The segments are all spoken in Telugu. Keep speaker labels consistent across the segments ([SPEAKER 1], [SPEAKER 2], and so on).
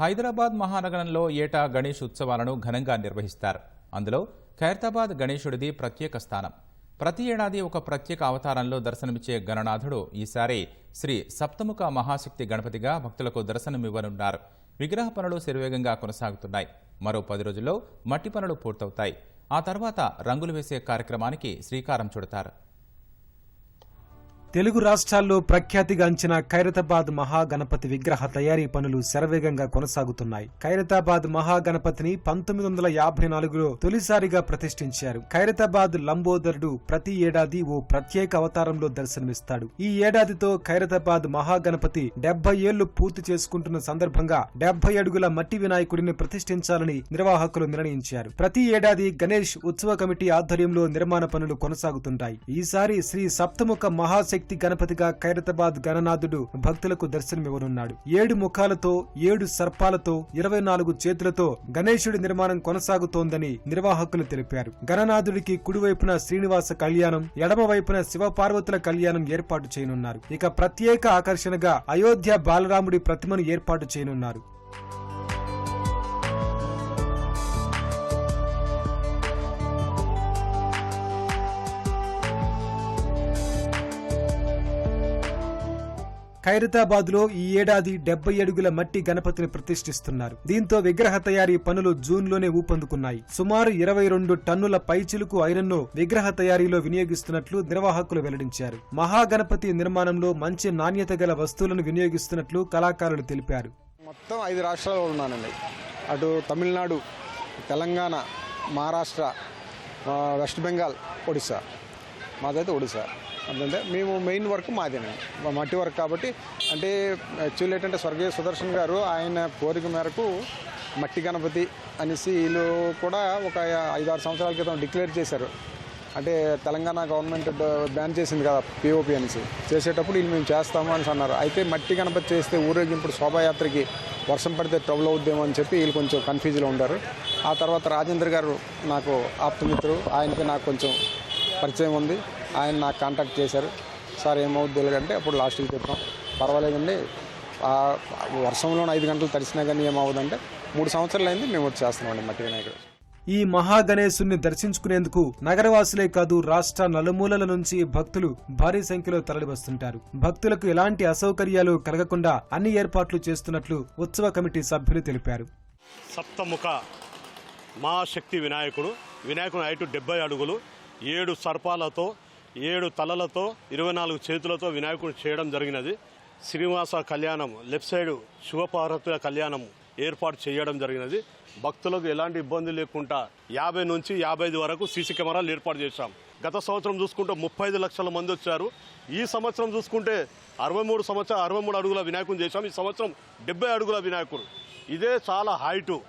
[SPEAKER 1] హైదరాబాద్ మహానగరంలో ఏటా గణేష్ ఉత్సవాలను ఘనంగా నిర్వహిస్తారు. అందులో ఖైరతాబాద్ గణేశుడిది ప్రత్యేక స్థానం. ప్రతి ఏడాది ఒక ప్రత్యేక అవతారంలో దర్శనమిచ్చే గణనాథుడు ఈసారి శ్రీ సప్తముఖ మహాశక్తి గణపతిగా భక్తులకు దర్శనమివ్వనున్నారు. విగ్రహ పనులు శరవేగంగా కొనసాగుతున్నాయి. మరో పది రోజుల్లో మట్టి పనులు పూర్తవుతాయి. ఆ తర్వాత రంగులు వేసే కార్యక్రమానికి శ్రీకారం చుడతారు.
[SPEAKER 2] తెలుగు రాష్ట్రాల్లో ప్రఖ్యాతిగాంచిన ఖైరతాబాద్ మహాగణపతి విగ్రహ తయారీ పనులు శరవేగంగా కొనసాగుతున్నాయి. ఖైరతాబాద్ మహాగణపతిని పంతొమ్మిది వందల యాభై నాలుగులో తొలిసారిగా ప్రతిష్ఠించారు. ఖైరతాబాద్ లంబోదరుడు ప్రతి ఏడాది ఓ ప్రత్యేక అవతారంలో దర్శనమిస్తాడు. ఈ ఏడాదితో ఖైరతాబాద్ మహాగణపతి డెబ్బై ఏళ్ళు పూర్తి చేసుకుంటున్న సందర్భంగా డెబ్బై అడుగుల మట్టి వినాయకుడిని ప్రతిష్ఠించాలని నిర్వాహకులు నిర్ణయించారు. ప్రతి ఏడాది గణేష్ ఉత్సవ కమిటీ ఆధ్వర్యంలో నిర్మాణ పనులు కొనసాగుతుంటాయి. ఈసారి శ్రీ సప్తముఖ మహాశక్తి గణపతిగా ఖైరతాబాద్ గణనాథుడు భక్తులకు దర్శనమివ్వనున్నాడు. ఏడు ముఖాలతో ఏడు సర్పాలతో ఇరవై నాలుగు చేతులతో గణేశుడి నిర్మాణం కొనసాగుతోందని నిర్వాహకులు తెలిపారు. గణనాథుడికి కుడివైపున శ్రీనివాస కళ్యాణం ఎడమ వైపున శివపార్వతుల కళ్యాణం ఏర్పాటు చేయనున్నారు. ఇక ప్రత్యేక ఆకర్షణగా అయోధ్య బాలరాముడి ప్రతిమను ఏర్పాటు చేయనున్నారు. ఖైరతాబాద్లో ఈ ఏడాది డెబ్బై అడుగుల మట్టి గణపతిని ప్రతిష్ఠిస్తున్నారు. దీంతో విగ్రహ తయారీ పనులు జూన్లోనే ఊపందుకున్నాయి. సుమారు ఇరవై రెండు టన్నుల పైచిలుకు ఐరన్ను విగ్రహ తయారీలో వినియోగిస్తున్నట్లు నిర్వాహకులు వెల్లడించారు. మహాగణపతి నిర్మాణంలో మంచి నాణ్యత గల వస్తువులను వినియోగిస్తున్నట్లు కళాకారులు తెలిపారు.
[SPEAKER 3] మొత్తం ఐదు రాష్ట్రాల్లో ఉన్నానండి. అటు తమిళనాడు తెలంగాణ మహారాష్ట్ర వెస్ట్ బెంగాల్ ఒడిశా. మాదైతే ఒడిశా. అంటే మేము మెయిన్ వర్క్ మాదేనండి. మట్టి వర్క్ కాబట్టి అంటే యాక్చువల్లీ ఏంటంటే స్వర్గీయ సుదర్శన్ గారు ఆయన కోరిక మేరకు మట్టి గణపతి అనేసి వీళ్ళు కూడా ఒక ఐదారు సంవత్సరాల క్రితం డిక్లేర్ చేశారు. అంటే తెలంగాణ గవర్నమెంట్ బ్యాన్ చేసింది కదా పిఓపి అనేసి. చేసేటప్పుడు వీళ్ళు మేము చేస్తాము అని అన్నారు. అయితే మట్టి గణపతి చేస్తే ఊరేగింపుడు శోభాయాత్రకి వర్షం పడితే ట్రబుల్ అవుద్దేమో అని చెప్పి వీళ్ళు కొంచెం కన్ఫ్యూజ్లో ఉంటారు ఆ తర్వాత రాజేంద్ర గారు నాకు ఆప్తమిత్రుడు. ఆయనకి నాకు కొంచెం పరిచయం ఉంది. ఆయన నాకు కాంటాక్ట్ చేశారు. సార్ ఏమవుద్ది అంటే అప్పుడు లాస్ట్కి చెప్పాం పర్వాలేదండి. ఆ వర్షంలో ఐదు గంటలు తడిసినా కానీ ఏమవుదంటే మూడు సంవత్సరాలు అయింది మేము వచ్చి చేస్తున్నామండి మట్టి వినాయకుడు.
[SPEAKER 2] ఈ మహాగణేశుణ్ణి దర్శించుకునేందుకు నగరవాసులే కాదు రాష్ట్ర నలుమూలల నుంచి భక్తులు భారీ సంఖ్యలో తరలివస్తుంటారు. భక్తులకు ఎలాంటి అసౌకర్యాలు కలగకుండా అన్ని ఏర్పాట్లు చేస్తున్నట్లు ఉత్సవ కమిటీ సభ్యులు తెలిపారు.
[SPEAKER 4] సప్తముఖ మహాశక్తి వినాయకుడు వినాయకుడు హైటు డెబ్బై అడుగులు ఏడు సర్పాలతో ఏడు తలలతో ఇరవై నాలుగు చేతులతో వినాయకుడు చేయడం జరిగినది. శ్రీనివాస కళ్యాణం లెఫ్ట్ సైడ్ శివపార్వతుల కళ్యాణం ఏర్పాటు చేయడం జరిగినది. భక్తులకు ఎలాంటి ఇబ్బంది లేకుండా యాభై నుంచి యాభై ఐదు వరకు సీసీ కెమెరాలు ఏర్పాటు చేశాం. గత సంవత్సరం చూసుకుంటే ముప్పై ఐదు లక్షల మంది వచ్చారు. ఈ సంవత్సరం చూసుకుంటే అరవై మూడు సంవత్సరం అరవై మూడు అడుగుల వినాయకుని చేశాం. ఈ సంవత్సరం డెబ్బై అడుగుల వినాయకుడు. ఇదే చాలా హైటు.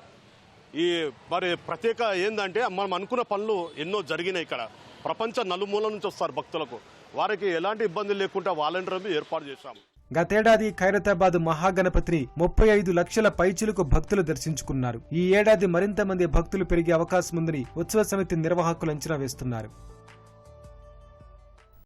[SPEAKER 4] ఈ మరి ప్రత్యేక ఏంటంటే మనం అనుకున్న పనులు ఎన్నో జరిగినాయి ఇక్కడ. ప్రపంచ నలుమూల నుంచి వస్తారు భక్తులకు. వారికి ఎలాంటి ఇబ్బంది లేకుండా వాలంటీర్లు ఏర్పాటు చేశాం
[SPEAKER 2] గతేడాది ఖైరతాబాద్ మహాగణపతిని ముప్పై ఐదు లక్షల పైచులకు భక్తులు దర్శించుకున్నారు. ఈ ఏడాది మరింత మంది భక్తులు పెరిగే అవకాశం ఉందని ఉత్సవ సమితి నిర్వాహకులు అంచనా వేస్తున్నారు.